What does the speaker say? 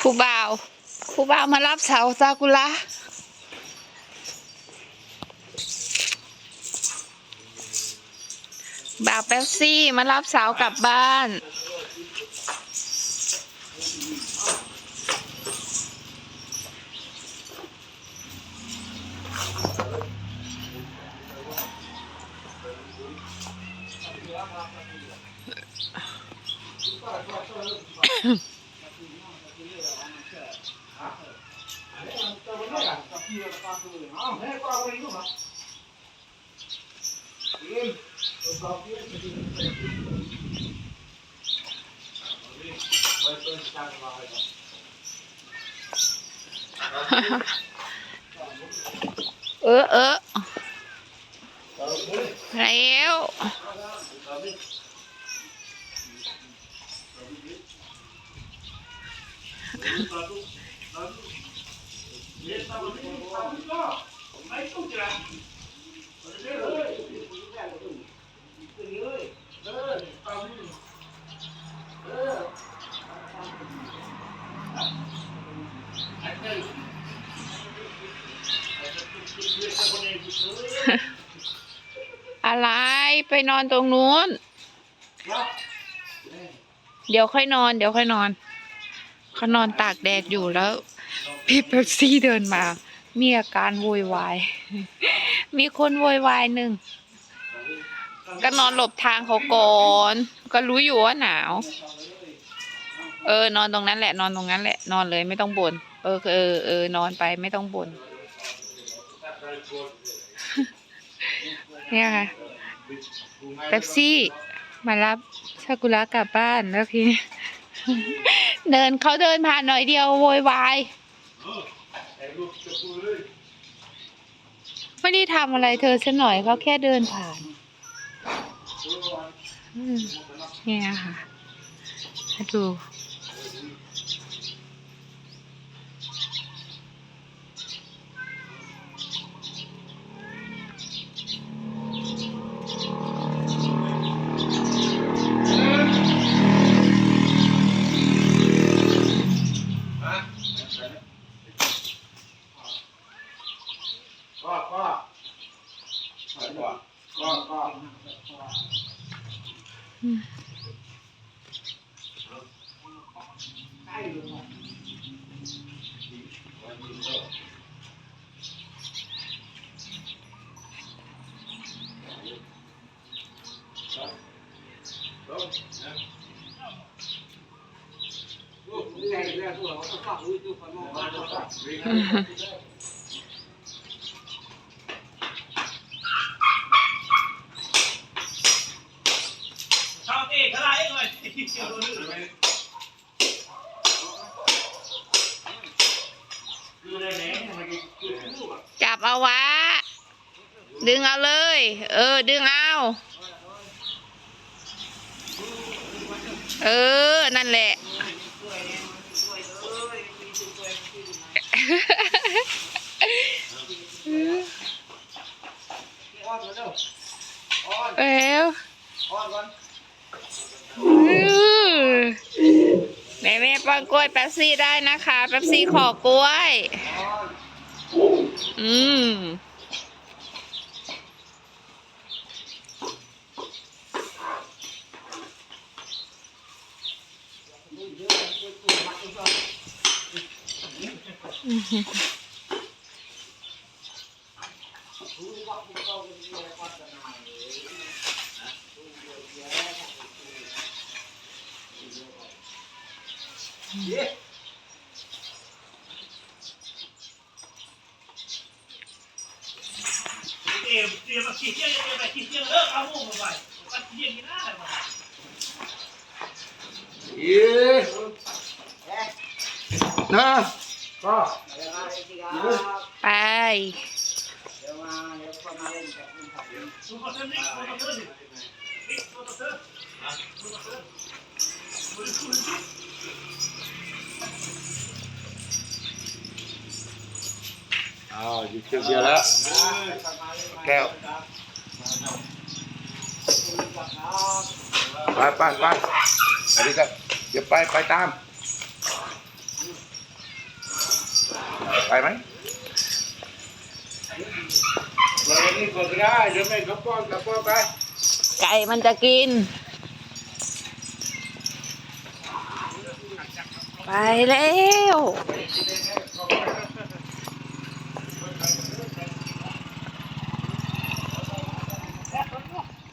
ผู้บ่าว ผู้บ่าวมารับสาวซากุระบ่าวแป๊บซี่มารับสาวกลับบ้าน เออเออแล้ว อะไรไปนอนตรงนู้น เดี๋ยวค่อยนอน เดี๋ยวค่อยนอน เขานอนตากแดดอยู่แล้ว พี่เป๊ปซี่เดินมา มีอาการโวยวาย มีคนโวยวายหนึ่ง ก็นอนหลบทางเขาก่อน ก็รู้อยู่ว่าหนาว เออ นอนตรงนั้นแหละ นอนตรงนั้นแหละ นอนเลยไม่ต้องบ่น เออ เออ เออ นอนไปไม่ต้องบ่น เนี่ยค่ะเป๊ปซี่มารับซากุระกลับบ้านแล้วพี่ เดินเขาเดินผ่านหน่อยเดียวโวยวายไม่ได้ทำอะไรเธอสักหน่อยเขาแค่เดินผ่านอืมเนี่ยค่ะมาดู ก็ก็ก็ก็ก็ อืม ใหญ่ เอกอะไรหน่อยเกี่ยวรู้ไรจับเอาวะ ดึงเอาเลย เออ ดึงเอา เออ นั่นแหละ เออนเอ้ว อ้อนก่อน แม่แม่ป้ อนกล้วยแป๊บซี่ได้นะคะแป๊บซี่ขอกล้วย อืมอ มเตรียมมาขีดเที่ยงเตรียมไป อาหยิบเย้นะก็ไปดูคอนเทนต์นี่คอนเทนต์นี่คอนเทนต์ดูเทนต์ดูคอนเทนต์อ้าวหยิบเชือกเดียวแล้ว แก้ว ไปไปไปอันนี้ก็เดี๋ยวไปไปตาม ไปไหมเลยนี่ก็ได้เดี๋ยวแม่เขาป้อนกับป้อนไป ไก่มันจะกิน ไปแล้ว